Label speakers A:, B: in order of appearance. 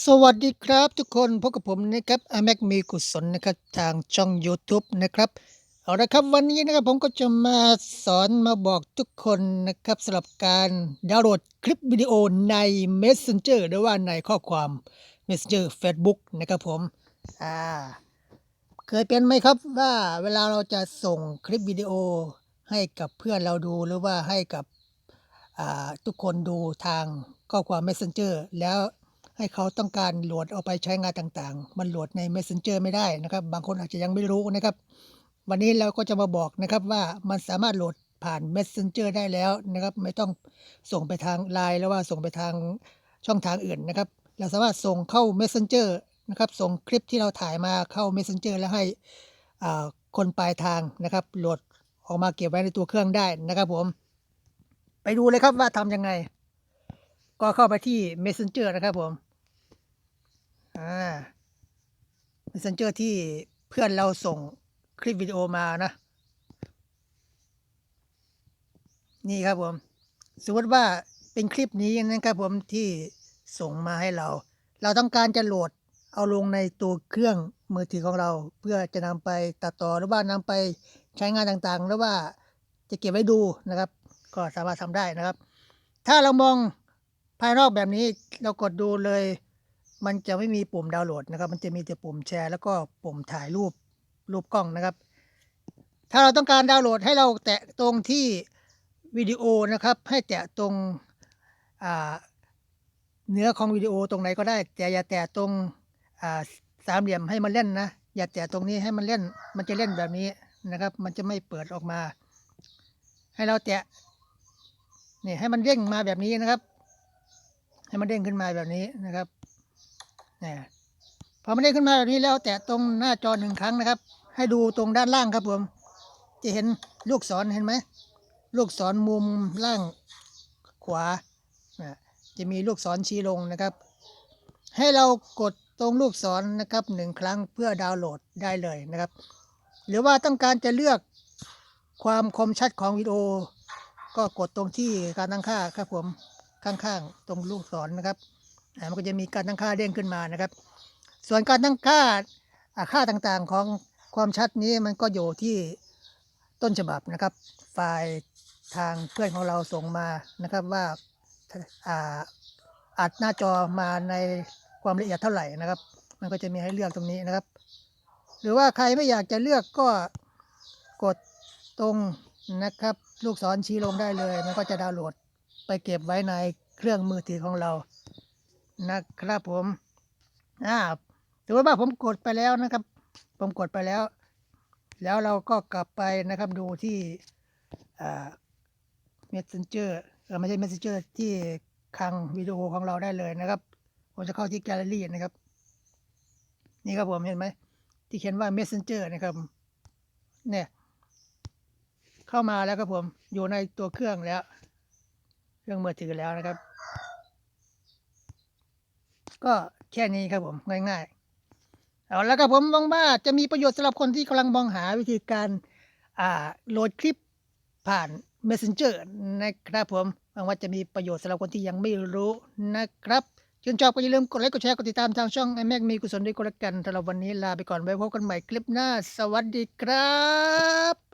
A: สวัสดีครับทุกคนพบกับผมนะครับอแม็กมีกุศลนะครับทางช่อง YouTube นะครับเอาละครับวันนี้นะครับผมก็จะมาสอนมาบอกทุกคนนะครับสำหรับการดาวน์โหลดคลิปวิดีโอใน Messenger หรือว่าในข้อความ Messenger Facebook นะครับผมอ่าเคยเป็นไหมครับว่าเวลาเราจะส่งคลิปวิดีโอให้กับเพื่อนเราดูหรือว่าให้กับทุกคนดูทางข้อความ Messenger แล้ว ให้เขาต้องการโหลดเอาไปใช้งานต่างๆ มันโหลดใน Messenger ไม่ได้นะครับ บางคนอาจจะยังไม่รู้นะครับ วันนี้เราก็จะมาบอกนะครับว่ามันสามารถโหลดผ่าน Messenger ได้แล้วนะครับ ไม่ต้องส่งไปทาง Line หรือว่าส่งไปทางช่องทางอื่นนะครับ เราสามารถส่งเข้า Messenger นะครับ ส่งคลิปที่เราถ่ายมาเข้า Messenger แล้วให้คนปลายทางนะครับโหลดออกมาเก็บไว้ในตัวเครื่องได้นะครับผม ไปดูเลยครับว่าทำยังไง ก็เข้าไปที่ Messenger นะครับผม อ่า Messenger ที่เพื่อนเราส่งคลิปวิดีโอมานะ นี่ครับผม สมมติว่าเป็นคลิปนี้นะครับผมที่ส่งมาให้เรา เราต้องการจะโหลดเอาลงในตัวเครื่องมือถือของเรา เพื่อจะนำไปตัดต่อหรือว่านำไปใช้งานต่างๆ หรือว่าจะเก็บไว้ดูนะครับ ก็สามารถทำได้นะครับ ถ้าเรามอง ภายนอกแบบนี้เรากดดูเลย มันจะไม่มีปุ่มดาวน์โหลดนะครับ มันจะมีแต่ปุ่มแชร์ แล้วก็ปุ่มถ่ายรูปรูปกล้องนะครับ ถ้าเราต้องการดาวน์โหลดให้เราแตะตรงที่วิดีโอนะครับ ให้แตะตรงเนื้อของวิดีโอตรงไหนก็ได้ แต่อย่าแตะตรงสามเหลี่ยมให้มันเล่นนะ อย่าแตะตรงนี้ให้มันเล่น มันจะเล่นแบบนี้นะครับ มันจะไม่เปิดออกมา ให้เราแตะนี่ให้มันเด้งมาแบบนี้นะครับ ให้มันเด้งขึ้นมาแบบนี้นะครับนี่พอมันเด้งขึ้นมาแบบนี้แล้วแตะตรงหน้าจอหนึ่งครั้งนะครับ ให้ดูตรงด้านล่างครับผม จะเห็นลูกศรเห็นไหมลูกศรมุมล่างขวานะจะมีลูกศรชี้ลงนะครับ ให้เรากดตรงลูกศรนะครับหนึ่งครั้งเพื่อดาวน์โหลดได้เลยนะครับ หรือว่าต้องการจะเลือกความคมชัดของวิดีโอ ก็กดตรงที่การตั้งค่าครับผม ข้างๆ ตรงลูกศรนะครับมันก็จะมีการตั้งค่าเด้งขึ้นมานะครับ ส่วนการตั้งค่าค่าต่างๆของความชัดนี้มันก็อยู่ที่ต้นฉบับนะครับ ไฟล์ทางเพื่อนของเราส่งมานะครับว่าอ่าอัดหน้าจอมาในความละเอียดเท่าไหร่นะครับ มันก็จะมีให้เลือกตรงนี้นะครับ หรือว่าใครไม่อยากจะเลือกก็กดตรงนะครับ ลูกศรชี้ลงได้เลย มันก็จะดาวน์โหลด ไปเก็บไว้ในเครื่องมือถือของเรานะครับผมอ่าถือว่าผมกดไปแล้วนะครับ ผมกดไปแล้ว แล้วเราก็กลับไปนะครับดูที่อ่า messenger เออไม่ใช่ messenger ที่คลังวิดีโอของเราได้เลยนะครับผมจะเข้าที่แกลเลอรี่นะครับ นี่ครับผมเห็นไหมที่เขียนว่า messenger นะครับเนี่ยเข้ามาแล้วครับผมอยู่ในตัวเครื่องแล้ว เครื่องมือถือแล้วนะครับ ก็แค่นี้ครับผมง่ายๆเอาแล้วครับผมหวังว่าจะมีประโยชน์สำหรับคนที่กำลังมองหาวิธีการอ่าโหลดคลิปผ่าน Messenger นะครับผมหวังว่าจะมีประโยชน์สำหรับคนที่ยังไม่รู้นะครับชื่นชอบก็อย่าลืมกดไลค์กดแชร์กดติดตามทางช่องไอแม็กมีกุศลด้วยก็แล้วกันสำหรับวันนี้ลาไปก่อนไว้พบกันใหม่คลิปหน้า สวัสดีครับ